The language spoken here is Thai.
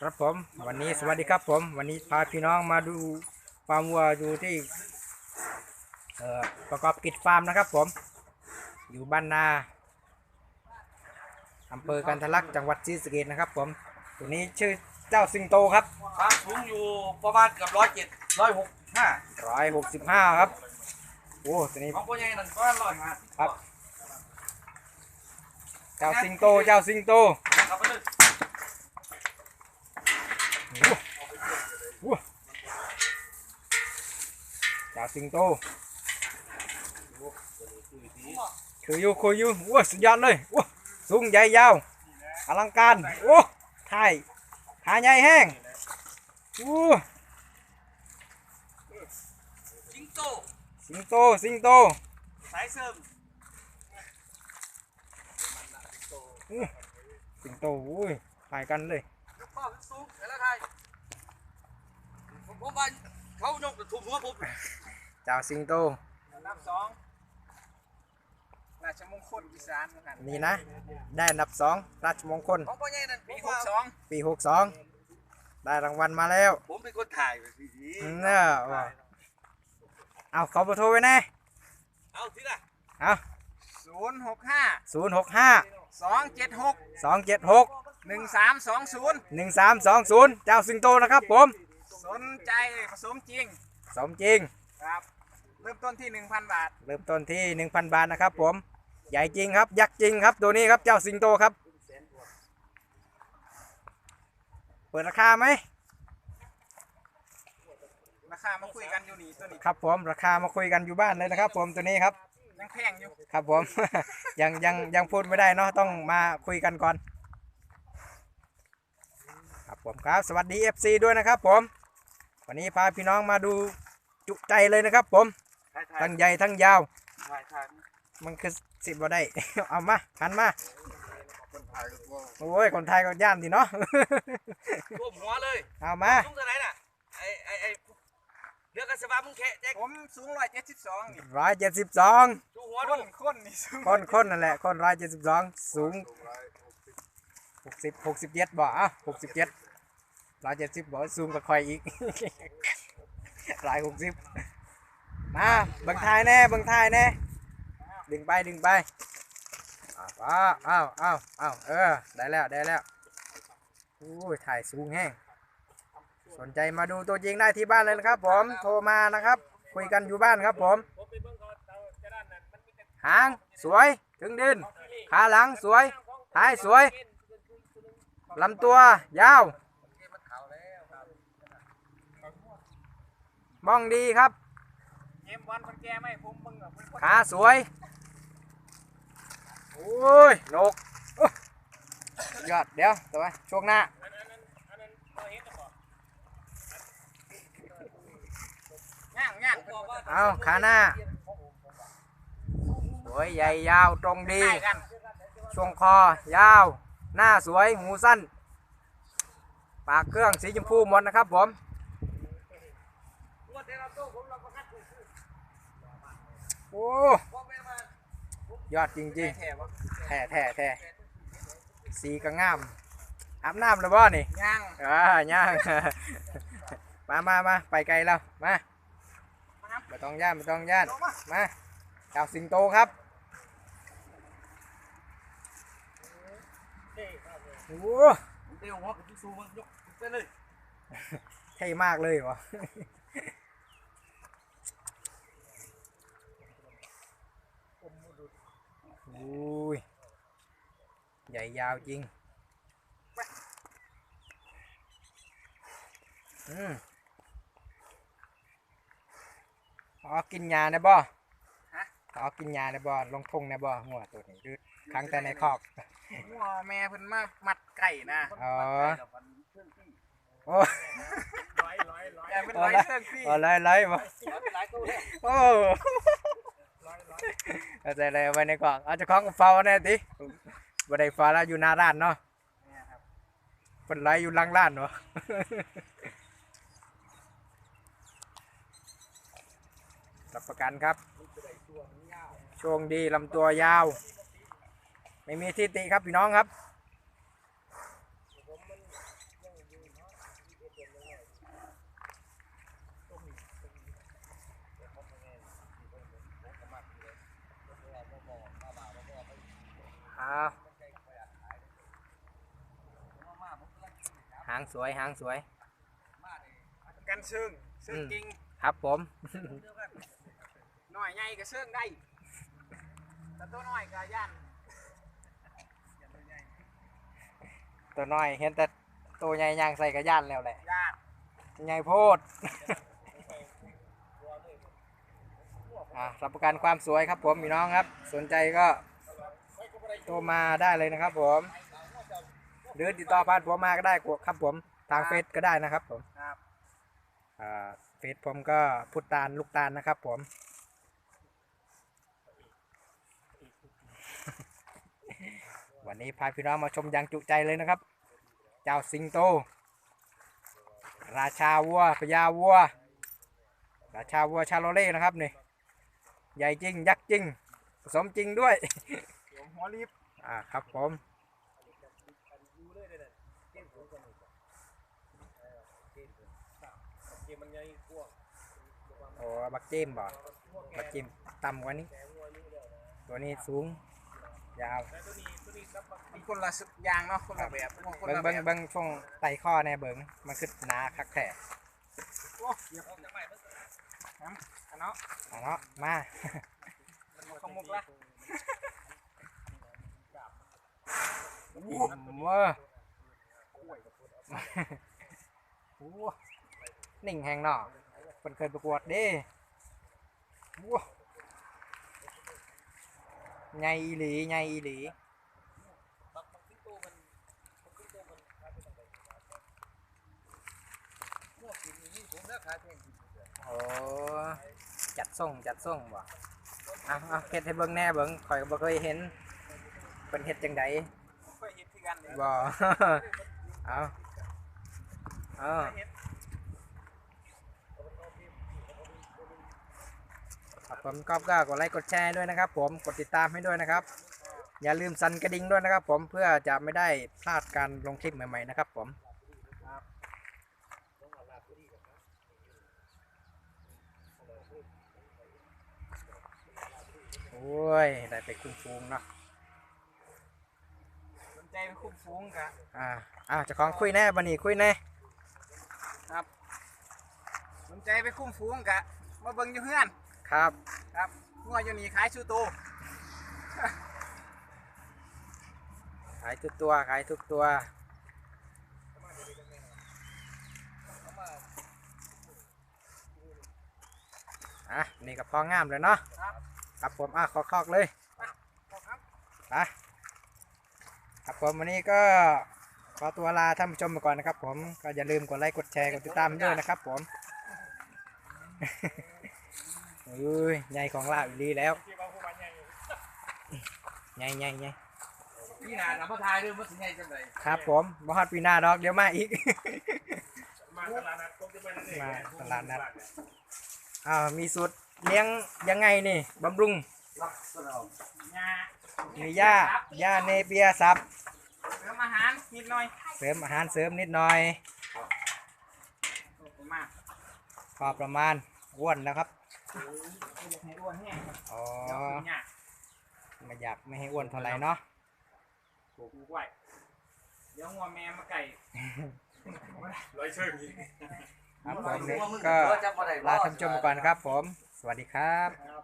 ครับผม วันนี้สวัสดีครับผม วันนี้พาพี่น้องมาดูฟาร์มวัวอยู่ที่เอ่อประกอบกิจฟาร์มนะครับผม อยู่บ้านนาอำเภอกันทะลักจังหวัดศรีสะเกษนะครับ ผมตัวนี้ชื่อเจ้าสิงโตครับความสูงอยู่ประมาณเกือบร้อยเจ็ดร้อยหกห้าร้อยหกสิบห้าครับโอ้ตัวนี้ของพ่อใหญ่นั่นก็ร้อยห้าครับ เจ้าสิงโตเจ้าสิงโต ครับไปเลยเจ้าสิงโตคืออยู่คืออยู่ว้าสุดยอดเลยว้าสูงใหญ่ยา ผมผมว่าเขายกถูกหัวผมเจ้าสิงโตนับสองราชมงคลอีสานเหมือนกันนี่นะ ได้อันดับสองราชมงคลของพ่อใหญ่นั่นปีหกสองปีหกสองได้รางวัลมาแล้วผมเป็นคนถ่ายไปสิเนี่ยว่ะเอาเขาไปโทรไว้แน่เอาทีละเอาศูนย์หกห้าศูนย์หกห้าสองเจ็ดหกสองเจ็ดหกหนึ่งสามสองศูนย์หนึ่งสามสองศูนย์เจ้าสิงโตนะครับผม สนใจผสมจริงสมจริง ครับ เริ่มต้นที่หนึ่งพันบาท เริ่มต้นที่หนึ่งพันบาทนะครับผม ใหญ่จริงครับ ยักษ์จริงครับ ตัวนี้ครับเจ้าสิงโตครับ เปิดราคาไหม ราคามาคุยกันอยู่นี่ตัวนี้ครับผม ราคามาคุยกันอยู่บ้านเลยนะครับ ผมตัวนี้ครับ ยังแพงอยู่ ครับผม ยังยังยังพูดไม่ได้เนาะต้องมาคุยกันก่อน ครับผมครับ สวัสดี FC ด้วยนะครับผม วันนี้พาพี่น้องมาดูจุใจเลยนะครับ ผมถ่ายถ่ายทั้งใหญ่ทั้งยาวถ่ายถ่ายมันคือสิบบ่ได้ เอามาหันมาคนถ่ายก็กลัวโอ้ยคนไทยก็ย่านดีเนาะท่วมหัวเลยเอามาสูงเท่าไหร่น่ะไอ้ไอ้ไอ้เรือกระสบามึงแค่แจ็คผมสูงร้อยเจ็ดสิบสองนี่ร้อยเจ็ดสิบสองดูหัวดูคนนี่สูงคนคนนั่นแหละคนร้อยเจ็ดสิบสองสูงหกสิบหกสิบเจ็ดบ่อะหกสิบเจ็ด ร้อยเจ็ดสิบบ่สูงกว่าคอยอีกร้อยหกสิบมาบังทายแน่บังทายแน่ดึงไปดึงไปอ้าวอ้าวอ้าวอ้าวเออ ได้แล้วได้แล้วโอ้ยถ่ายสูงแห้งสนใจมาดูตัวจริงได้ที่บ้านเลยนะครับ ผมโทรมานะครับ คุยกันอยู่บ้านครับผมหางสวยถึงดินขาหลังสวยท้ายสวยลำตัวยาว บ้องดีครับเกมบอลคนแก่ไหมผมมึงอะผมขาสวย โอ้ยนกอุ๊ยยอดเดี๋ยวตัวช่วงหน้าย่างย่างเอาขาหน้า สวยใหญ่ยาวตรงดีใช่กันช่วงคอยาว หน้าสวยหูสั้น ปากเครื่องสีชมพูหมดนะครับผม โอ้ยอดจริงแถวๆแท้แท้แท้สีก็งามอาบน้ำแล้วบ่นี่ย่างอ่าย่างมามามาไปไกลแล้วมาไม่ต้องย่านไม่ต้องย่านมาเจ้าสิงโตครับโอ้เดี๋ยวหัวกับสูงยกไปเลยเท่มากเลยวะ อุ้ย ใหญ่ยาวจริง อืมขอกินยาในบ่ขอกินยาในบ่ลงทงในบ่หัวตัวนี้ดืดครั้งแต่ในคอกหัวแม่เพิ่นมามัดไก่นะอ๋อโอ้แต่เพิ่นไล่เครื่องพี่เอาไล่ไล่มาหลายตัวเลยโอ้ เอาใจเลยไว้ในกล่องเอาจะคล้าของเฝ้าแน่ติบันไดฟ้าแล้วอยู่หน้าร้านเนาะเป็นไรอยู่หลังร้านเนาะรับประกันครับ ช่วงดีลำตัวยาว ไม่มีที่ติครับพี่น้องครับ เอาหางสวยหางสวย กันซึ่งซึ่งอืมจริงครับผม หน่อยใหญ่ก็ซึ่งได้ แต่ตัวน้อยก็ย่านตัวน้อยเห็นแต่ตัวใหญ่ย่างใส่กระย่านแล้วแหละย่านใหญ่โพดอะรับประกันความสวยครับผมพี่น้องครับ สนใจก็ โทรมาได้เลยนะครับผม หรือติดต่อผ่านผมมาก็ได้ครับผม ทางเฟซก็ได้นะครับผมครับเฟซผมก็พุทตาลลูกตาลนะครับผม วันนี้พาพี่น้องมาชมอย่างจุใจเลยนะครับ เจ้าสิงโต ราชาวัวพญาวัว ราชาวัวชาโลเล่นะครับนี่ ใหญ่จริง ยักษ์จริง ผสมจริงด้วย หัวรีบอ่าครับผมโอ้บักเจมบ่บักเจมต่ำกว่านี้ ตัวนี้สูง ยาวมันคนละอย่างเนาะคนละแบบคนเบิ้งละแบเบิ้งบเบิ้งช่วงไตข้อแน่เบิ้งมันคือหนาคักแท้โอ้เหยียบออกจากใหม่เพิ่งน้ำอันเนาะอะเนาะมามันขมุกละเว้อโอ้นิ่งแหงเนาะเพิ่นเคยประกวดเด้ว้าใหญ่อีหลีใหญ่อีหลีโอ้จัดส่งจัดส่งบ่อะอะเฮ็ดให้เบิ่งแน่เบิ่งข่อยก็บ่เคยเห็น เป็นเฮ็ดจังไดเคยเห็นที่กันเลยบ่ เอาเอาครับผมก็ก็กดไลค์กดแชร์ด้วยนะครับ ผมกดติดตามให้ด้วยนะครับ อย่าลืมสั่นกระดิ่งด้วยนะครับ ผมเพื่อจะไม่ได้พลาดการลงคลิปใหม่ๆนะครับ ผมโอ้ย ได้ไปคุ้มฟูงเนาะสน ใจไปคุ้มฟุ้งกะอ่าอ่าเจะของคุยแน่บันนี้คุยแน่สนใจไปคุ้มฟุ้งกะมาเบิ่งอยู่เฮือนครับครับงัวอยู่นี่ขายชูโตขายทุกตัวขายทุกตัวอะนี่ก็พองามเลยเนาะครับครับผมอะขอคอกเลยครับไปครับ ผมวันนี้ก็ขอตัวลาท่านผู้ชมไปก่อนนะครับ ผมก็อย่าลืมกดไลค์กดแชร์กดติดตามด้วยนะครับ ผมอุ้ยใหญ่ของลาอีกดีแล้วใหญ่ใหญ่ใหญ่พี่นาน้ำพระทายด้วยมันสิไงจังไดครับ ผมบฮอดปีหน้าดอกเดี๋ยวมาอีก มาตลาดนัดก็จะไปนั่นเองมาตลาดนัดอ่าวมีสูตรเลี้ยงยังไงนี่บำรุงยามีหญ้าหญ้าเนเปียสับ เติมอาหารนิดหน่อยเสริมอาหารเสริมนิดหน่อย ผมมาพอประมาณอ้วนแล้วครับให้อ้วนแห้งครับอ๋อเดี๋ยวกินยากไม่อยากไม่ให้อ้วนเท่าไหร่เนาะปลูกไว้เดี๋ยวงัวแม่มาไก่ ร้อยเชิงนี้ครับผมนี่ก็ลาท่านผู้ชมไปก่อนครับผม สวัสดีครับ ครับ